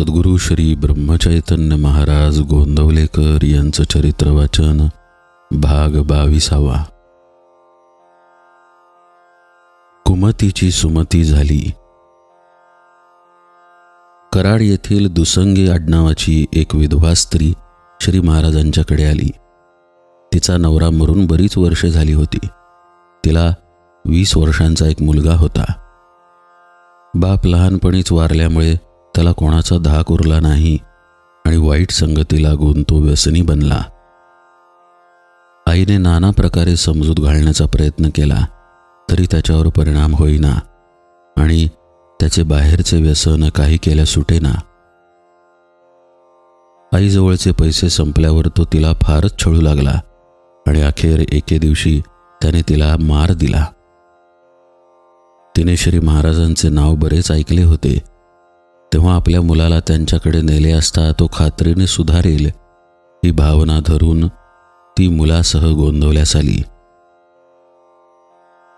सद्गुरू श्री ब्रह्मचैतन्य महाराज गोंदवलेकर यांचं चरित्र वाचन भाग बाविसावा. कुमतीची सुमती झाली. कराड येथील दुसंगी आडनावाची एक विधवा स्त्री श्री महाराजांच्याकडे आली. तिचा नवरा मरून बरीच वर्षे झाली होती. तिला वीस वर्षांचा एक मुलगा होता. बाप लहानपणीच वारल्यामुळे त्याला कोणाचा धाक उरला नाही आणि वाईट संगती लागून तो व्यसनी बनला. आईने नाना प्रकारे समजूत घालण्याचा प्रयत्न केला तरी त्याच्यावर परिणाम होईना आणि त्याचे बाहेरचे व्यसन काही केल्या सुटेना. आईजवळचे पैसे संपल्यावर तो तिला फारच छळू लागला आणि अखेर एके दिवशी त्याने तिला मार दिला. तिने श्री महाराजांचे नाव बरेच ऐकले होते तेव्हा आपल्या मुलाला त्यांच्याकडे नेले असता तो खात्रीने सुधारेल ही भावना धरून ती मुलासह गोंधवल्यास आली.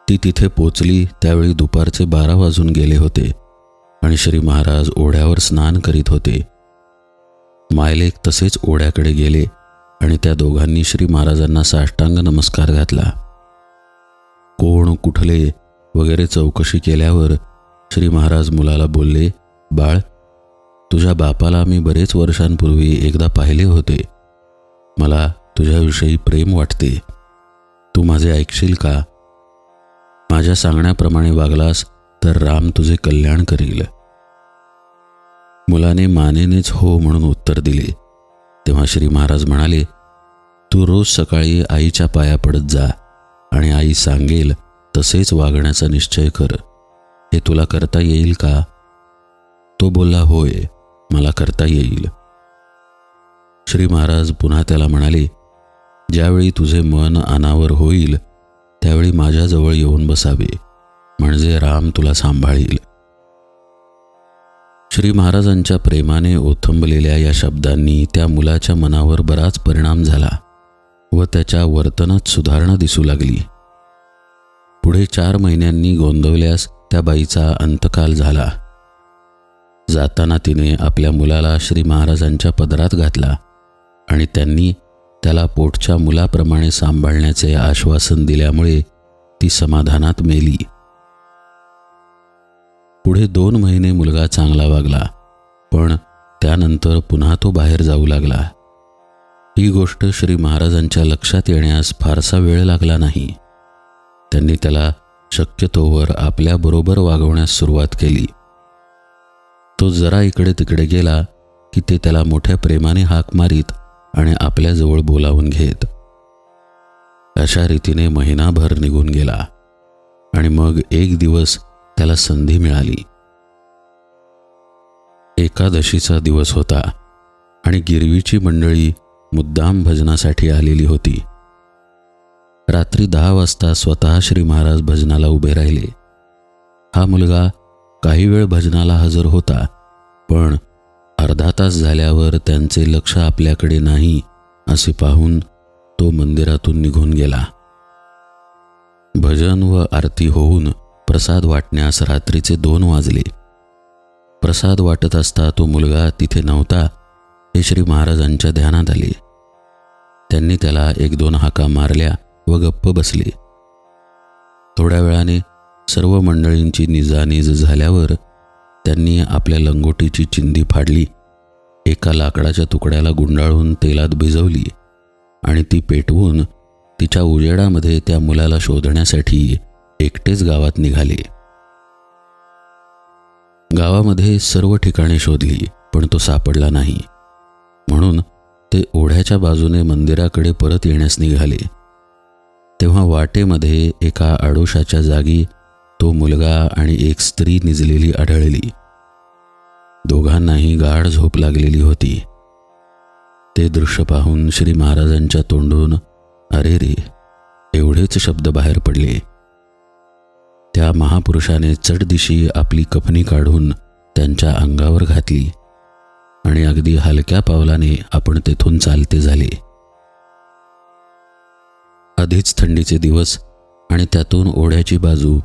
ती तिथे पोचली त्यावेळी दुपारचे बारा वाजून गेले होते आणि श्री महाराज ओढ्यावर स्नान करीत होते. मायलेक तसेच ओढ्याकडे गेले आणि त्या दोघांनी श्री महाराजांना साष्टांग नमस्कार घातला. कोण कुठले वगैरे चौकशी केल्यावर श्री महाराज मुलाला बोलले बाळ तुझ्या बापाला मी बरेच वर्षांपूर्वी एकदा पाहिले होते. मला तुझ्याविषयी प्रेम वाटते. तू माझे ऐकशील का? माझ्या सांगण्याप्रमाणे वागलास तर राम तुझे कल्याण करील. मुलाने मानेनेच हो म्हणून उत्तर दिले. तेव्हा श्री महाराज म्हणाले तू रोज सकाळी आईच्या पाया पडत जा आणि आई सांगेल तसेच वागण्याचा निश्चय कर. हे तुला करता येईल का? तो बोलला होय मला करता येईल. श्री महाराज पुन्हा त्याला म्हणाले ज्यावेळी तुझे मन अनावर होईल त्यावेळी माझ्याजवळ येऊन बसावे म्हणजे राम तुला सांभाळील. श्री महाराजांच्या प्रेमाने ओथंबलेल्या या शब्दांनी त्या मुलाच्या मनावर बराच परिणाम झाला व त्याच्या वर्तनात सुधारणा दिसू लागली. पुढे चार महिन्यांनी गोंदवल्यास त्या बाईचा अंतकाल झाला. जाताना तिने आपल्या मुलाला श्री महाराजांच्या पदरात घातला आणि त्यांनी त्याला पोटच्या मुलाप्रमाणे सांभाळण्याचे आश्वासन दिल्यामुळे ती समाधानात मेली. पुढे दोन महिने मुलगा चांगला वागला पण त्यानंतर पुन्हा तो बाहेर जाऊ लागला. ही गोष्ट श्री महाराजांच्या लक्षात येण्यास फारसा वेळ लागला नाही. त्यांनी त्याला शक्यतोवर आपल्याबरोबर वागवण्यास सुरुवात केली. तो जरा इकडे तिकडे गेला की ते त्याला मोठ्या प्रेमाने हाक मारीत आणि आपल्याजवळ बोलावून घेत. अशा रीतीने महिनाभर निघून गेला. आणि मग एक दिवस त्याला संधी मिळाली. एकादशीचा दिवस होता आणि गिरवीची मंडळी मुद्दाम भजनासाठी आलेली होती. रात्री दहा वाजता स्वतः श्री महाराज भजनाला उभे राहिले. हा मुलगा काही वेळ भजनाला हजर होता पण अर्धा तास झाल्यावर त्यांचे लक्ष आपल्याकडे नाही असे पाहून तो मंदिरातून निघून गेला. भजन व आरती होऊन प्रसाद वाटण्यास रात्रीचे दोन वाजले. प्रसाद वाटत असता तो मुलगा तिथे नव्हता हे श्री महाराजांच्या ध्यानात आले. त्यांनी त्याला एक दोन हाका मारल्या व गप्प बसले. थोड्या वेळाने सर्व मंडळींची निजानीज झाल्यावर त्यांनी आपल्या लंगोटीची चिंधी फाडली. एका लाकडाच्या तुकड्याला गुंडाळून तेलात भिजवली आणि ती पेटवून तिच्या उजेडामध्ये त्या मुलाला शोधण्यासाठी एकटेच गावात निघाले. गावामध्ये सर्व ठिकाणी शोधली पण तो सापडला नाही. म्हणून ते ओढ्याच्या बाजूने मंदिराकडे परत येण्यास निघाले. तेव्हा वाटेमध्ये एका आडोशाच्या जागी तो मुलगा आणि एक स्त्री निजलेली आढळली. दोघांनाही गाढ झोप लागलेली होती. ते दृश्य पाहून श्री महाराजांच्या तोंडून अरे रे एवढेच शब्द बाहेर पडले. त्या महापुरुषाने चटदिशी आपली कफनी काढून त्यांच्या अंगावर घातली आणि अगदी हलक्या पावलाने आपण तेथून चालते झाले. आधीच थंडीचे दिवस आणि त्यातून ओढ्याची बाजू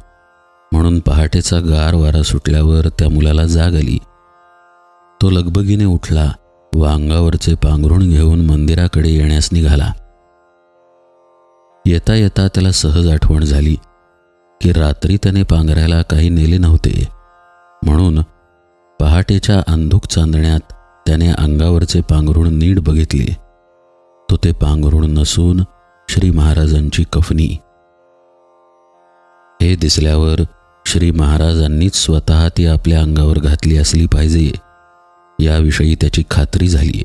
म्हणून पहाटेचा गार वारा सुटल्यावर त्या मुलाला जाग आली. तो लगबगीने उठला व अंगावरचे पांघरुण घेऊन मंदिराकडे येण्यास निघाला. येता येता त्याला सहज आठवण झाली की रात्री त्याने पांघरायला काही नेले नव्हते. म्हणून पहाटेच्या अंधुक चांदण्यात त्याने अंगावरचे पांघरुण नीट बघितले. तो ते पांघरुण नसून श्री महाराजांची कफनी. हे दिसल्यावर श्री महाराजांनीच स्वतः ती आपल्या अंगावर घातली असली पाहिजे. याविषयी त्याची खात्री झाली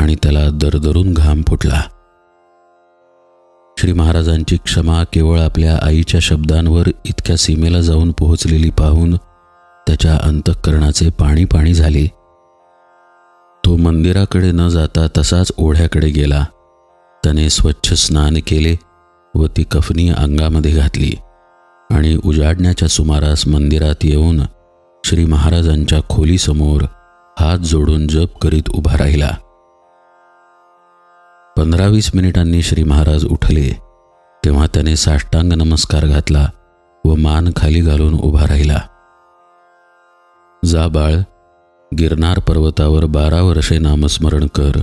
आणि त्याला दरदरून घाम फुटला. श्री महाराजांची क्षमा केवळ आपल्या आईच्या शब्दांवर इतक्या सीमेला जाऊन पोहोचलेली पाहून त्याच्या अंतःकरणाचे पाणी पाणी झाले. तो मंदिराकडे न जाता तसाच ओढ्याकडे गेला. त्याने स्वच्छ स्नान केले व ती कफनी अंगामध्ये घातली. आणि उजाडण्याच्या सुमारास मंदिरात येऊन श्री महाराजांच्या खोलीसमोर हात जोडून जप करीत उभा राहिला. पंधरा वीस मिनिटांनी श्री महाराज उठले तेव्हा त्याने साष्टांग नमस्कार घातला व मान खाली घालून उभा राहिला. जा बाळ गिरनार पर्वतावर बारा वर्षे नामस्मरण कर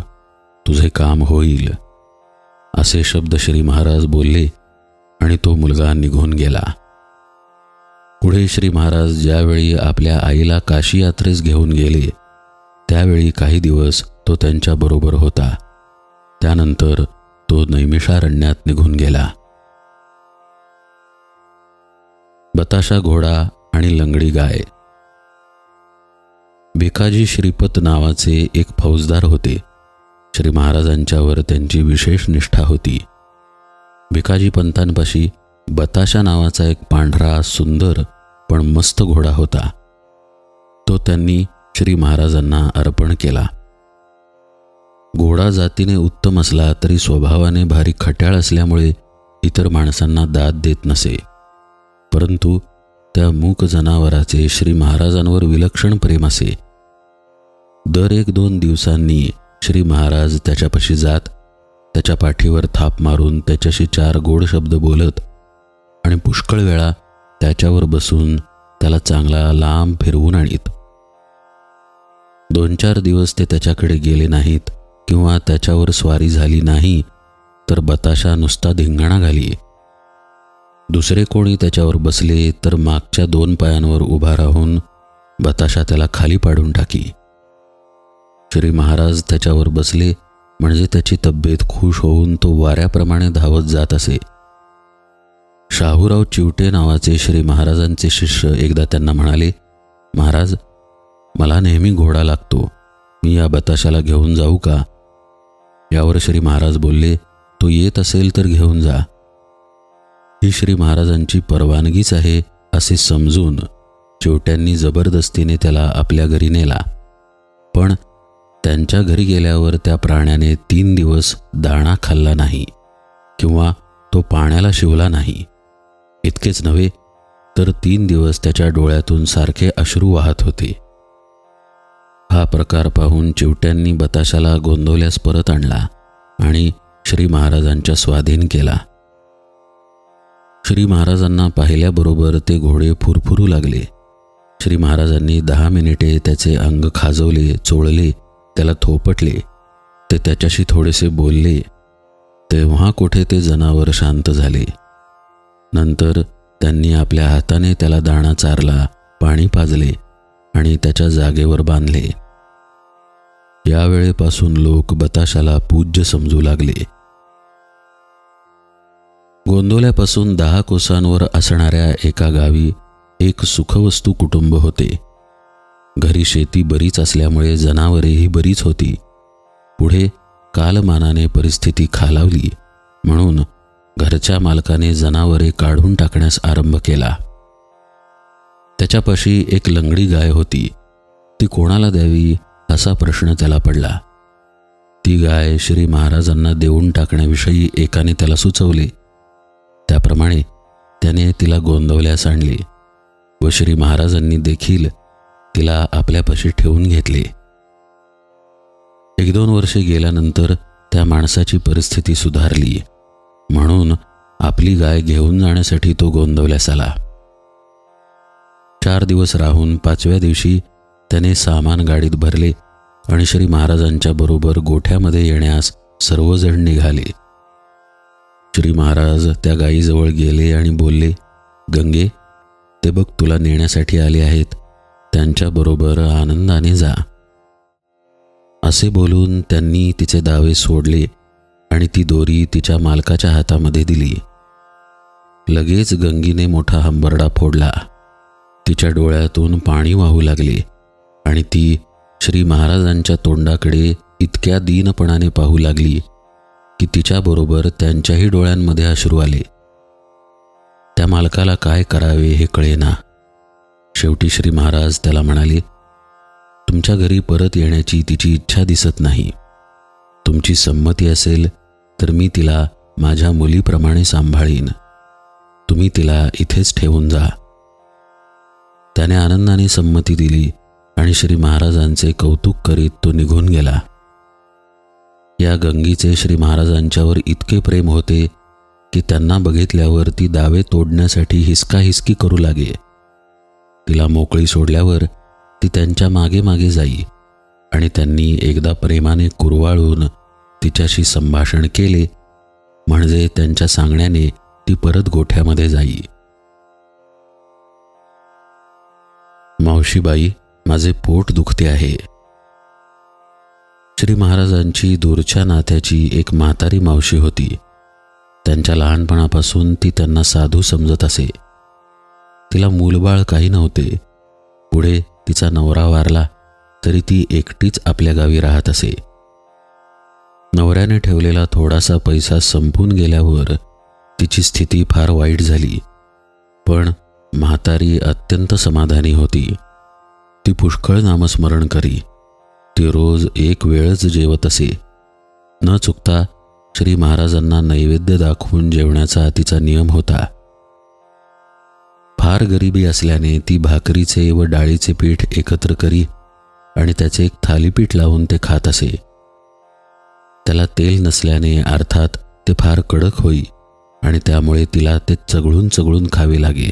तुझे काम होईल असे शब्द श्री महाराज बोलले आणि तो मुलगा निघून गेला. पुढे श्री महाराज ज्यावेळी आपल्या आईला काशी यात्रेस घेऊन गेले त्यावेळी काही दिवस तो त्यांच्याबरोबर होता. त्यानंतर तो नैमिषारण्यात निघून गेला. बताशा घोडा आणि लंगडी गाय. भिकाजी श्रीपत नावाचे एक फौजदार होते. श्री महाराजांच्यावर त्यांची विशेष निष्ठा होती. भिकाजी पंतांपाशी बताशा नावाचा एक पांढरा सुंदर पण मस्त घोडा होता. तो त्यांनी श्री महाराजांना अर्पण केला. घोडा जातीने उत्तम असला तरी स्वभावाने भारी खट्याळ असल्यामुळे इतर माणसांना दाद देत नसे. परंतु त्या मूक जनावराचे श्री महाराजांवर विलक्षण प्रेम असे. दर एक दोन दिवसांनी श्री महाराज त्याच्यापाशी जात त्याच्या पाठीवर थाप मारून त्याच्याशी चार गोड शब्द बोलत आणि पुष्कळ वेळा त्याच्यावर बसून त्याला चांगला लांब फिरवून आणीत. दोन चार दिवस ते त्याच्याकडे गेले नाहीत किंवा त्याच्यावर स्वारी झाली नाही तर बताशा नुसता धिंगाणा घाली दुसरे कोणी त्याच्यावर बसले तर मागच्या दोन पायांवर उभा राहून बताशा त्याला खाली पाडून टाकी. श्री महाराज त्याच्यावर बसले म्हणजे त्याची तब्येत खुश होऊन तो वाऱ्याप्रमाणे धावत जात असे. शाहूराव चिवटे नावाचे श्री महाराजांचे शिष्य एकदा त्यांना म्हणाले महाराज मला नेहमी घोडा लागतो. मी या बताशाला घेऊन जाऊ का? यावर श्री महाराज बोलले तो येत असेल तर घेऊन जा. ही श्री महाराजांची परवानगीच आहे असे समजून चिवट्यांनी जबरदस्तीने त्याला आपल्या घरी नेला. पण त्यांच्या घरी गेल्यावर त्या प्राण्याने तीन दिवस दाणा खाल्ला नाही किंवा तो पाण्याला शिवला नाही. इतकेच नव्हे तर तीन दिवस त्याच्या डोळ्यातून सारखे अश्रू वाहत होते. हा प्रकार पाहून चिवट्यांनी बताशाला गोंधवल्यास परत आणला आणि श्री महाराजांच्या स्वाधीन केला. श्री महाराजांना पाहिल्याबरोबर ते घोडे फुरफुरू लागले. श्री महाराजांनी दहा मिनिटे त्याचे अंग खाजवले चोळले त्याला थोपटले. ते त्याच्याशी थोडेसे बोलले. तेव्हा कुठे ते जनावर शांत झाले. नंतर त्यांनी आपल्या हाताने त्याला दाणा चारला पाणी पाजले आणि त्याच्या जागेवर बांधले. यावेळेपासून लोक बताशाला पूज्य समजू लागले. गोंदवल्यापासून दहा कोसांवर असणाऱ्या एका गावी एक सुखवस्तू कुटुंब होते. घरी शेती बरीच असल्यामुळे जनावरेही बरीच होती. पुढे कालमानाने परिस्थिती खालावली म्हणून घरच्या मालकाने जनावरे काढून टाकण्यास आरंभ केला. त्याच्यापाशी एक लंगडी गाय होती. ती कोणाला द्यावी असा प्रश्न त्याला पडला. ती गाय श्री महाराजांना देऊन टाकण्याविषयी एकाने त्याला सुचवली. त्याप्रमाणे त्याने तिला गोंदवल्यास आणली व श्री महाराजांनी देखील तिला आपल्यापाशी ठेवून घेतले. एक दोन वर्षे गेल्यानंतर त्या माणसाची परिस्थिती सुधारली. म्हणून आपली गाय घेऊन जाण्यासाठी तो गोंदवल्यास आला. चार दिवस राहून पाचव्या दिवशी त्याने सामान गाडीत भरले आणि श्री महाराजांच्या बरोबर गोठ्यामध्ये येण्यास सर्वजण निघाले. श्री महाराज त्या गायीजवळ गेले आणि बोलले गंगे ते बघ तुला नेण्यासाठी आले आहेत. त्यांच्याबरोबर आनंदाने जा. असे बोलून त्यांनी तिचे दावे सोडले आणि ती दोरी तिच्या मालकाच्या हातामध्ये दिली. लगेच गंगीने मोठा हंबरडा फोडला. तिच्या डोळ्यातून पाणी वाहू लागले आणि ती श्री महाराजांच्या तोंडाकडे इतक्या दीनपणाने पाहू लागली की तिच्याबरोबर त्यांच्याही डोळ्यांमध्ये अश्रू आले. त्या मालकाला काय करावे हे कळेना. शेवटी श्री महाराज त्याला म्हणाले तुमच्या घरी परत येण्याची तिची इच्छा दिसत नाही. तुमची संमती असेल तर मी तिला माझ्या मुलीप्रमाणे सांभाळीन. तुम्ही तिला इथेच ठेवून जा. त्याने आनंदाने संमती दिली आणि श्री महाराजांचे कौतुक करीत तो निघून गेला. या गंगीचे श्री महाराजांच्यावर इतके प्रेम होते की त्यांना बघितल्यावर ती दावे तोडण्यासाठी हिसका हिसकी करू लागे. तिला मोकळी सोडल्यावर ती त्यांच्या मागे मागे जाई आणि त्यांनी एकदा प्रेमाने कुरवाळून तिच्याशी संभाषण केले म्हणजे त्यांच्या सांगण्याने ती परत गोठ्यामध्ये जाई. मावशीबाई माझे पोट दुखते आहे. श्री महाराजांची दूरच्या नात्याची एक म्हातारी मावशी होती. त्यांच्या लहानपणापासून ती त्यांना साधू समजत असे. तिला मूलबाळ काही नव्हते. पुढे तिचा नवरा वारला तरी ती एकटीच आपल्या गावी राहत असे. नवऱ्याने ठेवलेला थोडासा पैसा संपून गेल्यावर तिची स्थिती फार वाईट झाली. पण म्हातारी अत्यंत समाधानी होती. ती पुष्कळ नामस्मरण करी. ती रोज एक वेळच जेवत असे. न चुकता श्री महाराजांना नैवेद्य दाखवून जेवण्याचा तिचा नियम होता. फार गरिबी असल्याने ती भाकरीचे व डाळीचे पीठ एकत्र करी आणि त्याचे एक थालीपीठ लावून ते खात असे. त्याला तेल नसल्याने अर्थात ते फार कडक होई आणि त्यामुळे तिला ते चगळून चगळून खावे लागे.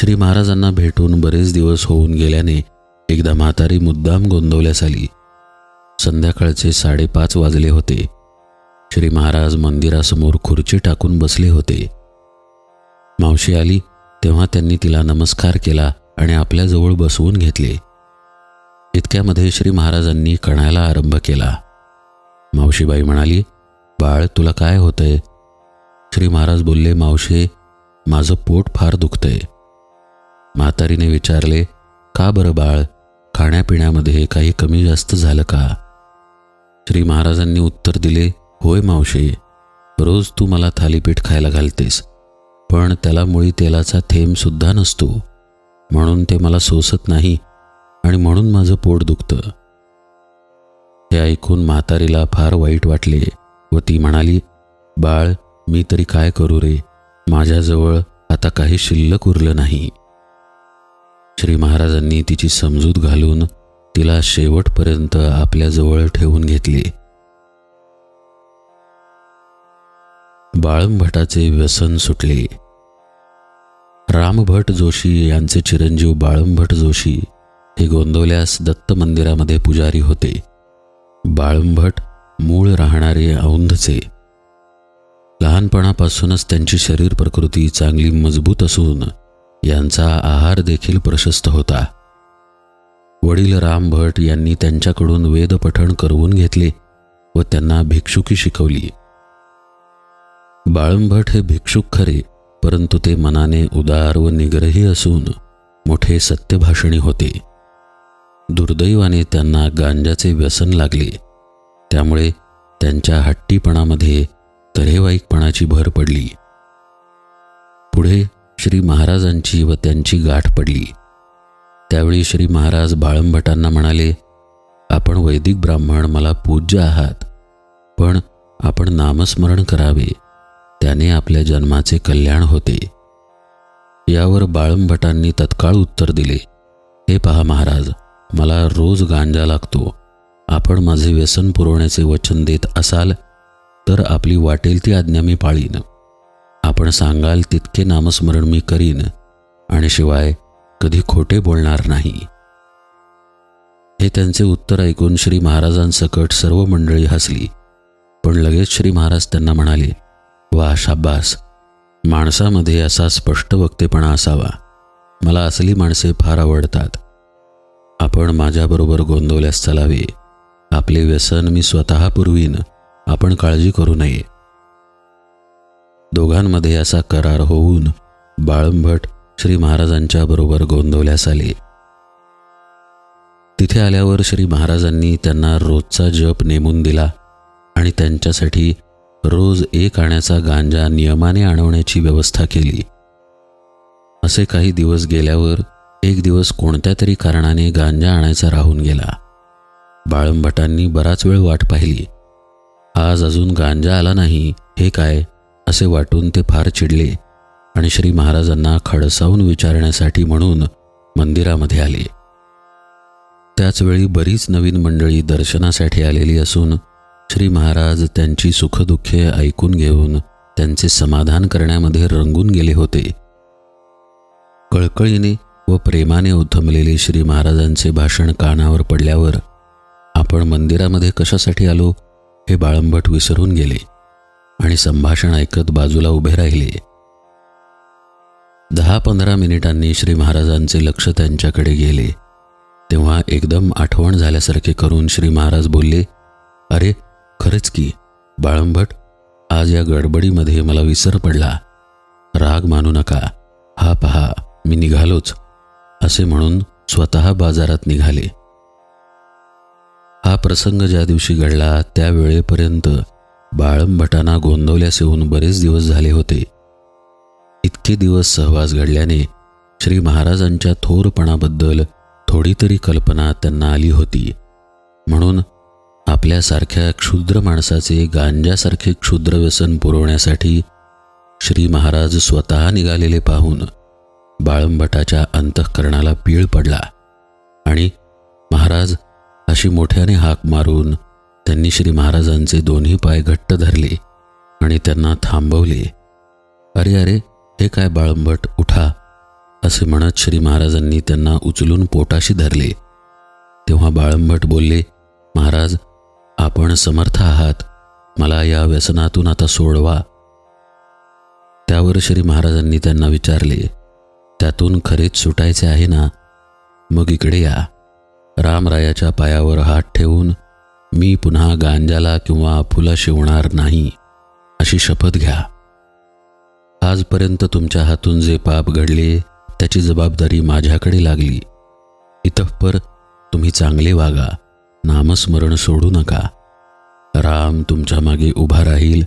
श्री महाराजांना भेटून बरेच दिवस होऊन गेल्याने एकदा म्हातारी मुद्दाम गोंदवल्यास आली. संध्याकाळचे साडेपाच वाजले होते. श्री महाराज मंदिरासमोर खुर्ची टाकून बसले होते. मावशी आली तेव्हा त्यांनी तिला नमस्कार केला आणि आपल्याजवळ बसवून घेतले. इतक्यामध्ये श्री महाराजांनी कणायला आरंभ केला. मावशीबाई म्हणाली बाळ तुला काय होतंय? श्री महाराज बोलले मावशे माझं पोट फार दुखतंय. म्हातारीने विचारले का बरं बाळ? खाण्यापिण्यामध्ये काही कमी जास्त झालं का? श्री महाराजांनी उत्तर दिले होय मावशे रोज तू मला थालीपीठ खायला घालतेस पण त्याला मुळी तेलाचा थेंबसुद्धा नसतो. म्हणून ते मला सोसत नाही आणि म्हणून माझं पोट दुखतं. हे ऐकून म्हातारीला फार वाईट वाटले व ती म्हणाली बाळ मी तरी काय करू रे? माझ्याजवळ आता काही शिल्लक उरलं नाही. श्री महाराजांनी तिची समजूत घालून तिला शेवटपर्यंत आपल्याजवळ ठेवून घेतले. बाळंभटाचे व्यसन सुटले. रामभट जोशी यांचे चिरंजीव बाळंभट जोशी हे गोंदवल्यास दत्त मंदिरामध्ये पुजारी होते. बाळंभट मूळ राहणारे औंधचे. लहानपणापासूनच त्यांची शरीर प्रकृती चांगली मजबूत असून यांचा आहार देखील प्रशस्त होता. वडील राम भट यांनी त्यांच्याकडून वेदपठण करवून घेतले व त्यांना भिक्षुकी शिकवली. बाळंभट हे भिक्षुक खरे परंतु ते मनाने उदार व निग्रही असून मोठे सत्यभाषणी होते. दुर्दैवाने त्यांना गांजाचे व्यसन लागले. त्यामुळे त्यांच्या हट्टीपणामध्ये तरेवाईकपणाची भर पडली. पुढे श्री महाराजांची व त्यांची गाठ पडली. त्यावेळी श्री महाराज बाळंभटांना म्हणाले आपण वैदिक ब्राह्मण मला पूज्य आहात. पण आपण नामस्मरण करावे. त्याने आपल्या जन्माचे कल्याण होते. यावर बाळंभटांनी तत्काळ उत्तर दिले हे पहा महाराज मला रोज गांजा लागतो. आपण माझे व्यसन पुरवण्याचे वचन देत असाल तर आपली वाटेल ती आज्ञा मी पाळीन. आपण सांगाल तितके नामस्मरण मी करीन आणि शिवाय कधी खोटे बोलणार नाही. हे त्यांचे उत्तर ऐकून श्री महाराजांसकट सर्व मंडळी हसली. पण लगेच श्री महाराज त्यांना म्हणाले वा शाब्बास! माणसामध्ये असा स्पष्ट वक्तेपणा असावा. मला असली माणसे फार आवडतात. आपण माझ्याबरोबर गोंदवल्यास चलावे. आपले व्यसन मी स्वतः पुरवीन. आपण काळजी करू नये. दोघांमध्ये असा करार होऊन बाळंभट श्री महाराजांच्या बरोबर गोंदवल्यास आले. तिथे आल्यावर श्री महाराजांनी त्यांना रोजचा जप नेमून दिला आणि त्यांच्यासाठी रोज एक आण्याचा गांजा नियमाने आणवण्याची व्यवस्था केली. असे काही दिवस गेल्यावर एक दिवस कोणत्या तरी कारणाने गांजा आणायचा राहून गेला. बाळंभटांनी बराच वेळ वाट पाहिली. आज अजून गांजा आला नाही हे काय? असे वाटून ते फार चिडले आणि श्री महाराजांना खडसावून विचारण्यासाठी म्हणून मंदिरामध्ये आले. त्याचवेळी बरीच नवीन मंडळी दर्शनासाठी आलेली असून श्री महाराज त्यांची सुखदुःखे ऐकून घेऊन त्यांचे समाधान करण्यामध्ये रंगून गेले होते. कळकळीने व प्रेमाने उथमलेले श्री महाराजांचे भाषण कानावर पडल्यावर आपण मंदिरामध्ये कशासाठी आलो हे बाळंभट विसरून गेले आणि संभाषण ऐकत बाजूला उभे राहिले. दहा पंधरा मिनिटांनी श्री महाराजांचे लक्ष त्यांच्याकडे गेले. तेव्हा एकदम आठवण झाल्यासारखे करून श्री महाराज बोलले अरे खरंच की बाळंभट आज या गडबडीमध्ये मला विसर पडला. राग मानू नका. हा पहा मी निघालोच. असे म्हणून स्वतः बाजारात निघाले. हा प्रसंग ज्या दिवशी घडला त्या वेळेपर्यंत बाळंभटांना गोंदवल्यास येऊन बरेच दिवस झाले होते. इतके दिवस सहवास घडल्याने श्री महाराजांच्या थोरपणाबद्दल थोडी तरी कल्पना त्यांना आली होती. म्हणून आपल्यासारख्या क्षुद्र माणसाचे गांजासारखे क्षुद्र व्यसन पुरवण्यासाठी श्री महाराज स्वतः निघालेले पाहून बाळंबटाच्या अंतःकरणाला पीळ पडला आणि महाराज अशी मोठ्याने हाक मारून त्यांनी श्री महाराजांचे दोन्ही पाय घट्ट धरले आणि त्यांना थांबवले. अरे अरे हे काय बाळंबट उठा असे म्हणत श्री महाराजांनी त्यांना उचलून पोटाशी धरले. तेव्हा बाळंबट बोलले महाराज आपण समर्थ आहात. मला या व्यसनातून आता सोडवा. त्यावर श्री महाराजांनी त्यांना विचारले त्यातून खरेच सुटायचे आहे ना? मग इकडे या. रामरायाच्या पायावर हात ठेवून मी पुन्हा गांजाला किंवा फुलं शिवणार नाही अशी शपथ घ्या. आजपर्यंत तुमच्या हातून जे पाप घडले त्याची जबाबदारी माझ्याकडे लागली. इतपर तुम्ही चांगले वागा नामस्मरण सोडू नका. राम तुमच्या मागे उभा राहील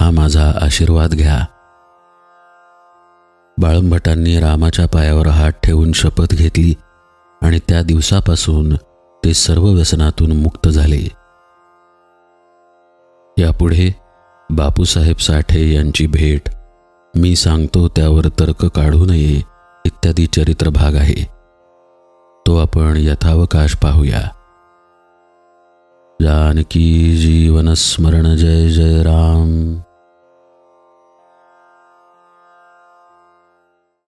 हा माझा आशीर्वाद घ्या. बाळंभटांनी रामाच्या पायावर हात ठेवून शपथ घेतली आणि त्या दिवसापासून ते सर्व व्यसनातून मुक्त झाले. यापुढे बापूसाहेब साठे यांची भेट मी सांगतो त्यावर तर्क काढू नये इत्यादी चरित्र भाग आहे. तो आपण यथावकाश पाहूया. जानकी जीवनस्मरण जय जय राम.